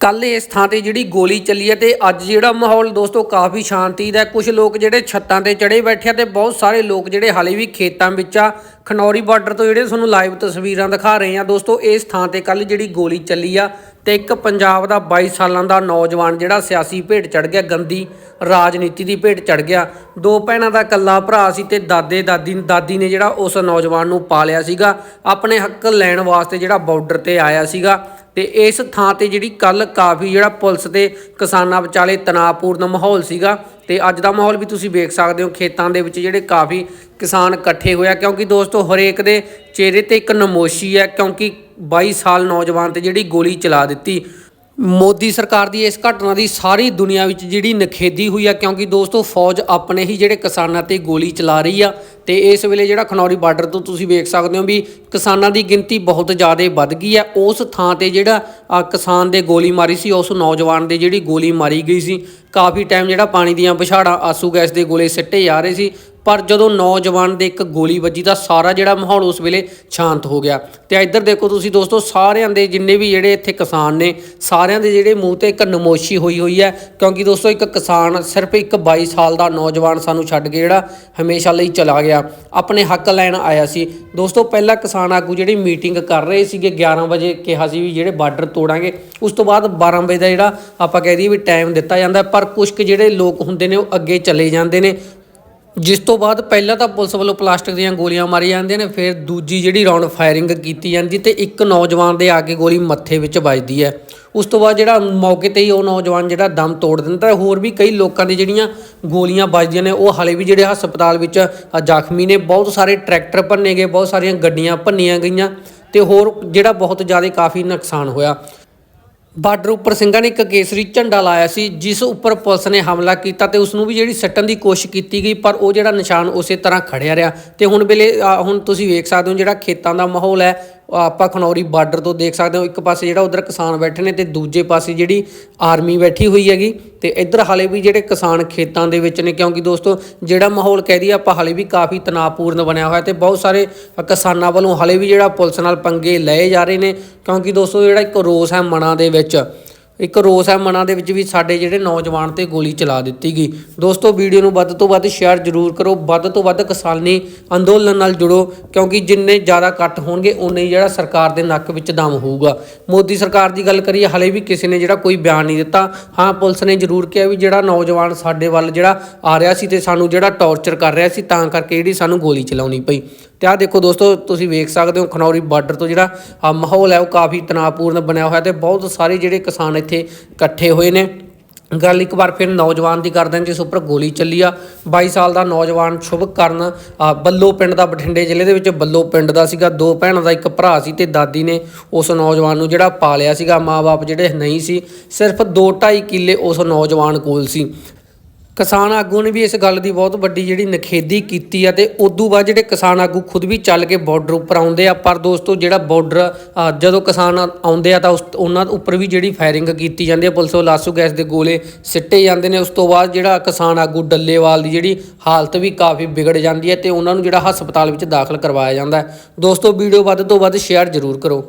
ਕੱਲ ਇਸ ਥਾਂ ਤੇ ਜਿਹੜੀ ਗੋਲੀ ਚੱਲੀ ਹੈ ਤੇ ਅੱਜ ਜਿਹੜਾ ਮਾਹੌਲ ਦੋਸਤੋ ਕਾਫੀ ਸ਼ਾਂਤੀ ਦਾ ਹੈ। ਕੁਝ ਲੋਕ ਜਿਹੜੇ ਛੱਤਾਂ ਤੇ ਚੜੇ ਬੈਠੇ ਆ ਤੇ ਬਹੁਤ ਸਾਰੇ ਲੋਕ ਜਿਹੜੇ ਹਾਲੇ ਵੀ ਖੇਤਾਂ ਵਿੱਚ ਆ। ਖਨੌਰੀ ਬਾਰਡਰ ਤੋਂ ਜਿਹੜੇ ਤੁਹਾਨੂੰ ਲਾਈਵ ਤਸਵੀਰਾਂ ਦਿਖਾ ਰਹੇ ਆ। ਦੋਸਤੋ ਇਸ ਥਾਂ ਤੇ ਕੱਲ ਜਿਹੜੀ ਗੋਲੀ ਚੱਲੀ ਆ ਤੇ ਇੱਕ ਪੰਜਾਬ ਦਾ 22 ਸਾਲਾਂ ਦਾ ਨੌਜਵਾਨ ਜਿਹੜਾ ਸਿਆਸੀ ਭੇਟ ਚੜ ਗਿਆ, ਗੰਦੀ ਰਾਜਨੀਤੀ ਦੀ ਭੇਟ ਚੜ ਗਿਆ। ਦੋ ਭੈਣਾਂ ਦਾ ਇਕੱਲਾ ਭਰਾ ਸੀ ਤੇ ਦਾਦੇ, ਦਾਦੀ ਦਾਦੀ ਨੇ ਜਿਹੜਾ ਉਸ ਨੌਜਵਾਨ ਨੂੰ ਪਾਲਿਆ ਸੀਗਾ। ਆਪਣੇ ਹੱਕ ਲੈਣ ਵਾਸਤੇ ਜਿਹੜਾ ਬਾਰਡਰ ਤੇ ਆਇਆ ਸੀਗਾ। ਤੇ ਇਸ ਥਾਂ ਤੇ ਜਿਹੜੀ ਕੱਲ ਕਾਫੀ ਜਿਹੜਾ ਪੁਲਿਸ ਤੇ ਕਿਸਾਨਾਂ ਵਿਚਾਲੇ ਤਣਾਅਪੂਰਨ ਮਾਹੌਲ ਸੀਗਾ ਤੇ ਅੱਜ ਦਾ ਮਾਹੌਲ ਵੀ ਤੁਸੀਂ ਵੇਖ ਸਕਦੇ ਹੋ ਖੇਤਾਂ ਦੇ ਵਿੱਚ ਜਿਹੜੇ ਕਾਫੀ ਕਿਸਾਨ ਇਕੱਠੇ ਹੋਇਆ ਕਿਉਂਕਿ ਦੋਸਤੋ ਹਰੇਕ ਦੇ ਚਿਹਰੇ ਤੇ ਇੱਕ ਨਮੋਸ਼ੀ ਹੈ, ਕਿਉਂਕਿ 22 ਸਾਲ ਨੌਜਵਾਨ ਤੇ ਜਿਹੜੀ ਗੋਲੀ ਚਲਾ ਦਿੱਤੀ ਮੋਦੀ ਸਰਕਾਰ ਦੀ ਇਸ ਘਟਨਾ ਦੀ ਸਾਰੀ ਦੁਨੀਆ ਵਿੱਚ ਜਿਹੜੀ ਨਖੇਦੀ ਹੋਈ ਆ, ਕਿਉਂਕਿ ਦੋਸਤੋ ਫੌਜ ਆਪਣੇ ਹੀ ਜਿਹੜੇ ਕਿਸਾਨਾਂ ਤੇ ਗੋਲੀ ਚਲਾ ਰਹੀ ਆ, ਤੇ ਇਸ ਵੇਲੇ ਜਿਹੜਾ ਖਨੌਰੀ ਬਾਰਡਰ ਤੋਂ ਤੁਸੀਂ ਵੇਖ ਸਕਦੇ ਹੋ ਵੀ ਕਿਸਾਨਾਂ ਦੀ ਗਿਣਤੀ ਬਹੁਤ ਜ਼ਿਆਦਾ ਵੱਧ ਗਈ ਆ, ਉਸ ਥਾਂ ਤੇ ਜਿਹੜਾ ਕਿਸਾਨ ਦੇ ਗੋਲੀ ਮਾਰੀ ਸੀ, ਉਸ ਨੌਜਵਾਨ ਦੇ ਜਿਹੜੀ ਗੋਲੀ ਮਾਰੀ ਗਈ ਸੀ, ਕਾਫੀ ਟਾਈਮ ਜਿਹੜਾ ਪਾਣੀ ਦੀਆਂ ਵਿਛਾੜਾਂ ਆਸੂ ਗੈਸ ਦੇ ਗੋਲੇ ਸਿੱਟੇ ਜਾ ਰਹੇ ਸੀ ਪਰ ਜਦੋਂ ਨੌਜਵਾਨ ਦੇ ਇੱਕ ਗੋਲੀ ਵੱਜੀ ਤਾਂ ਸਾਰਾ ਜਿਹੜਾ ਮਾਹੌਲ ਉਸ ਵੇਲੇ ਸ਼ਾਂਤ ਹੋ ਗਿਆ। ਤੇ ਇੱਧਰ ਦੇਖੋ ਤੁਸੀਂ ਦੋਸਤੋ, ਸਾਰਿਆਂ ਦੇ ਜਿੰਨੇ ਵੀ ਜਿਹੜੇ ਇੱਥੇ ਕਿਸਾਨ ਨੇ, ਸਾਰਿਆਂ ਦੇ ਜਿਹੜੇ ਮੂੰਹ ਤੇ ਇੱਕ ਨਮੋਸ਼ੀ ਹੋਈ ਹੋਈ ਹੈ। ਕਿਉਂਕਿ ਦੋਸਤੋ, ਇੱਕ ਕਿਸਾਨ ਸਿਰਫ ਇੱਕ 22 ਸਾਲ ਦਾ ਨੌਜਵਾਨ ਸਾਨੂੰ ਛੱਡ ਕੇ ਜਿਹੜਾ ਹਮੇਸ਼ਾ ਲਈ ਚਲਾ ਗਿਆ। ਆਪਣੇ ਹੱਕ ਲੈਣ ਆਇਆ ਸੀ। ਦੋਸਤੋ, ਪਹਿਲਾਂ ਕਿਸਾਨ ਆਗੂ ਜਿਹੜੀ ਮੀਟਿੰਗ ਕਰ ਰਹੇ ਸੀਗੇ 11 ਵਜੇ ਕਿਹਾ ਸੀ ਵੀ ਜਿਹੜੇ ਬਾਰਡਰ ਤੋੜਾਂਗੇ, ਉਸ ਤੋਂ ਬਾਅਦ 12 ਵਜੇ ਦਾ ਜਿਹੜਾ ਆਪਾਂ ਕਹਿ ਦਈਏ ਵੀ ਟਾਈਮ ਦਿੱਤਾ ਜਾਂਦਾ ਪਰ ਕੁਝ ਕੁ ਜਿਹੜੇ ਲੋਕ ਹੁੰਦੇ ਨੇ, ਉਹ ਅੱਗੇ ਚਲੇ ਜਾਂਦੇ ਨੇ। ਜਿਸ ਤੋਂ ਬਾਅਦ ਪਹਿਲਾਂ ਤਾਂ ਪੁਲਿਸ ਵੱਲੋਂ ਪਲਾਸਟਿਕ ਦੀਆਂ ਗੋਲੀਆਂ ਮਾਰੀਆਂ ਜਾਂਦੀਆਂ ਨੇ, ਫਿਰ ਦੂਜੀ ਜਿਹੜੀ ਰਾਉਂਡ ਫਾਇਰਿੰਗ ਕੀਤੀ ਜਾਂਦੀ ਤੇ ਇੱਕ ਨੌਜਵਾਨ ਦੇ ਆ ਕੇ ਗੋਲੀ ਮੱਥੇ ਵਿੱਚ ਵੱਜਦੀ ਹੈ। ਉਸ ਤੋਂ ਬਾਅਦ ਜਿਹੜਾ ਮੌਕੇ ਤੇ ਹੀ ਉਹ ਨੌਜਵਾਨ ਜਿਹੜਾ ਦਮ ਤੋੜ ਦਿੰਦਾ ਹੋਰ ਵੀ ਕਈ ਲੋਕਾਂ ਦੀ ਜਿਹੜੀਆਂ ਗੋਲੀਆਂ ਵੱਜਦੀਆਂ ਨੇ, ਉਹ ਹਾਲੇ ਵੀ ਜਿਹੜੇ ਹਸਪਤਾਲ ਵਿੱਚ ਜ਼ਖਮੀ ਨੇ। ਬਹੁਤ ਸਾਰੇ ਟਰੈਕਟਰ ਭੰਨੇ ਗਏ, ਬਹੁਤ ਸਾਰੀਆਂ ਗੱਡੀਆਂ ਭੰਨੀਆਂ ਗਈਆਂ ਤੇ ਹੋਰ ਜਿਹੜਾ ਬਹੁਤ ਜ਼ਿਆਦਾ ਕਾਫੀ ਨੁਕਸਾਨ ਹੋਇਆ। ਬਾਰਡਰ ਉੱਪਰ ਸਿੰਘਾਂ ਨੇ ਇੱਕ ਕੇਸਰੀ ਝੰਡਾ ਲਾਇਆ ਸੀ, ਜਿਸ ਉੱਪਰ ਪੁਲਿਸ ਨੇ ਹਮਲਾ ਕੀਤਾ ਤੇ ਉਸ ਨੂੰ ਵੀ ਜਿਹੜੀ ਸੱਟਣ ਦੀ ਕੋਸ਼ਿਸ਼ ਕੀਤੀ ਗਈ, ਪਰ ਉਹ ਜਿਹੜਾ ਨਿਸ਼ਾਨ ਉਸੇ ਤਰ੍ਹਾਂ ਖੜਿਆ ਰਿਹਾ। ਤੇ ਹੁਣ ਵੇਲੇ ਹੁਣ ਤੁਸੀਂ ਵੇਖ ਸਕਦੇ ਹੋ ਜਿਹੜਾ ਖੇਤਾਂ ਦਾ ਮਾਹੌਲ ਹੈ ਆਪਾਂ ਖਨੌਰੀ ਬਾਰਡਰ ਤੋਂ ਦੇਖ ਸਕਦੇ ਹੋ, ਇੱਕ ਪਾਸੇ ਜਿਹੜਾ ਉਧਰ ਕਿਸਾਨ ਬੈਠੇ ਨੇ ਤੇ ਦੂਜੇ ਪਾਸੇ ਜਿਹੜੀ ਆਰਮੀ ਬੈਠੀ ਹੋਈ ਹੈਗੀ ਤੇ ਇੱਧਰ ਹਾਲੇ ਵੀ ਜਿਹੜੇ ਕਿਸਾਨ ਖੇਤਾਂ ਦੇ ਵਿੱਚ ਨੇ, ਕਿਉਂਕਿ ਦੋਸਤੋ ਜਿਹੜਾ ਮਾਹੌਲ ਕਹਿ ਦਈਏ, ਆਪਾਂ ਹਾਲੇ ਵੀ ਕਾਫੀ ਤਣਾਅਪੂਰਨ ਬਣਿਆ ਹੋਇਆ ਤੇ ਬਹੁਤ ਸਾਰੇ ਕਿਸਾਨਾਂ ਵੱਲੋਂ ਹਾਲੇ ਵੀ ਜਿਹੜਾ ਪੁਲਿਸ ਨਾਲ ਪੰਗੇ ਲਏ ਜਾ ਰਹੇ ਨੇ, ਕਿਉਂਕਿ ਦੋਸਤੋ ਜਿਹੜਾ ਇੱਕ ਰੋਸ ਹੈ ਮਨਾਂ ਦੇ ਵਿੱਚ ਇੱਕ ਰੋਸ ਹੈ ਮਨਾਂ ਦੇ ਵਿੱਚ ਵੀ ਸਾਡੇ ਜਿਹੜੇ ਨੌਜਵਾਨ ਤੇ ਗੋਲੀ ਚਲਾ ਦਿੱਤੀ ਗਈ। ਦੋਸਤੋ, ਵੀਡੀਓ ਨੂੰ ਵੱਧ ਤੋਂ ਵੱਧ ਸ਼ੇਅਰ ਜ਼ਰੂਰ ਕਰੋ, ਵੱਧ ਤੋਂ ਵੱਧ ਕਿਸਾਨੀ ਅੰਦੋਲਨ ਨਾਲ ਜੁੜੋ, ਕਿਉਂਕਿ ਜਿੰਨੇ ਜ਼ਿਆਦਾ ਇਕੱਠ ਹੋਣਗੇ ਉਨੇ ਹੀ ਜਿਹੜਾ ਸਰਕਾਰ ਦੇ ਨੱਕ ਵਿੱਚ ਦਮ ਹੋਊਗਾ। ਮੋਦੀ ਸਰਕਾਰ ਦੀ ਗੱਲ ਕਰੀਏ, ਹਲੇ ਵੀ ਕਿਸੇ ਨੇ ਜਿਹੜਾ ਕੋਈ ਬਿਆਨ ਨਹੀਂ ਦਿੱਤਾ। ਹਾਂ, ਪੁਲਿਸ ਨੇ ਜ਼ਰੂਰ ਕਿਹਾ ਵੀ ਜਿਹੜਾ ਨੌਜਵਾਨ ਸਾਡੇ ਵੱਲ ਜਿਹੜਾ ਆ ਰਿਹਾ ਸੀ ਤੇ ਸਾਨੂੰ ਜਿਹੜਾ ਟੌਰਚਰ ਕਰ ਰਿਹਾ ਸੀ, ਤਾਂ ਕਰਕੇ ਜਿਹੜੀ ਸਾਨੂੰ ਗੋਲੀ ਚਲਾਉਣੀ ਪਈ। ਤੇ ਆਹ ਦੇਖੋ ਦੋਸਤੋ, ਤੁਸੀਂ ਵੇਖ ਸਕਦੇ ਹੋ ਖਨੌਰੀ ਬਾਰਡਰ ਤੋਂ ਜਿਹੜਾ ਆ ਮਾਹੌਲ ਹੈ, ਉਹ ਕਾਫੀ ਤਣਾਅਪੂਰਨ ਬਣਿਆ ਹੋਇਆ ਤੇ ਬਹੁਤ ਸਾਰੇ ਜਿਹੜੇ ਕਿਸਾਨ ਇੱਥੇ ਇਕੱਠੇ ਹੋਏ ਨੇ। ਗੱਲ ਇੱਕ ਵਾਰ ਫਿਰ ਨੌਜਵਾਨ ਦੀ ਕਰਦੇ ਨੇ ਜਿਸ ਉੱਪਰ ਗੋਲੀ ਚੱਲੀ ਆ। 22 ਸਾਲ ਦਾ ਨੌਜਵਾਨ ਸ਼ੁਭ ਕਰਨ ਬੱਲੋ ਪਿੰਡ ਦਾ ਬਠਿੰਡੇ ਜ਼ਿਲ੍ਹੇ ਦੇ ਵਿੱਚ ਬੱਲੋ ਪਿੰਡ ਦਾ ਸੀਗਾ। ਦੋ ਭੈਣਾਂ ਦਾ ਇੱਕ ਭਰਾ ਸੀ ਤੇ ਦਾਦੀ ਨੇ ਉਸ ਨੌਜਵਾਨ ਨੂੰ ਜਿਹੜਾ ਪਾਲਿਆ ਸੀਗਾ ਮਾਪੇ ਜਿਹੜੇ ਨਹੀਂ ਸੀ, ਸਿਰਫ 2.5 ਕਿੱਲੇ ਉਸ ਨੌਜਵਾਨ ਕੋਲ ਸੀ। ਕਿਸਾਨ ਆਗੂ ਨੇ ਵੀ ਇਸ ਗੱਲ ਦੀ ਬਹੁਤ ਵੱਡੀ ਜਿਹੜੀ ਨਖੇਦੀ ਕੀਤੀ ਆ ਤੇ ਉਦੋਂ ਬਾਅਦ ਜਿਹੜੇ ਕਿਸਾਨ ਆਗੂ ਖੁਦ ਵੀ ਚੱਲ ਕੇ ਬਾਰਡਰ ਉੱਪਰ ਆਉਂਦੇ ਆ। ਪਰ ਦੋਸਤੋ, ਜਿਹੜਾ ਬਾਰਡਰ ਜਦੋਂ ਕਿਸਾਨ ਆਉਂਦੇ ਆ ਤਾਂ ਉਸ ਉਹਨਾਂ ਉੱਪਰ ਵੀ ਜਿਹੜੀ ਫਾਇਰਿੰਗ ਕੀਤੀ ਜਾਂਦੀ ਹੈ ਪੁਲਿਸ ਲਾਸੂ ਗੈਸ ਦੇ ਗੋਲੇ ਸਿੱਟੇ ਜਾਂਦੇ ਨੇ। ਉਸ ਤੋਂ ਬਾਅਦ ਜਿਹੜਾ ਕਿਸਾਨ ਆਗੂ ਡੱਲੇਵਾਲ ਦੀ ਜਿਹੜੀ ਹਾਲਤ ਵੀ ਕਾਫੀ ਵਿਗੜ ਜਾਂਦੀ ਹੈ ਤੇ ਉਹਨਾਂ ਨੂੰ ਜਿਹੜਾ ਹਸਪਤਾਲ ਵਿੱਚ ਦਾਖਲ ਕਰਵਾਇਆ ਜਾਂਦਾ ਦੋਸਤੋ, ਵੀਡੀਓ ਵੱਧ ਤੋਂ ਵੱਧ ਸ਼ੇਅਰ ਜ਼ਰੂਰ ਕਰੋ।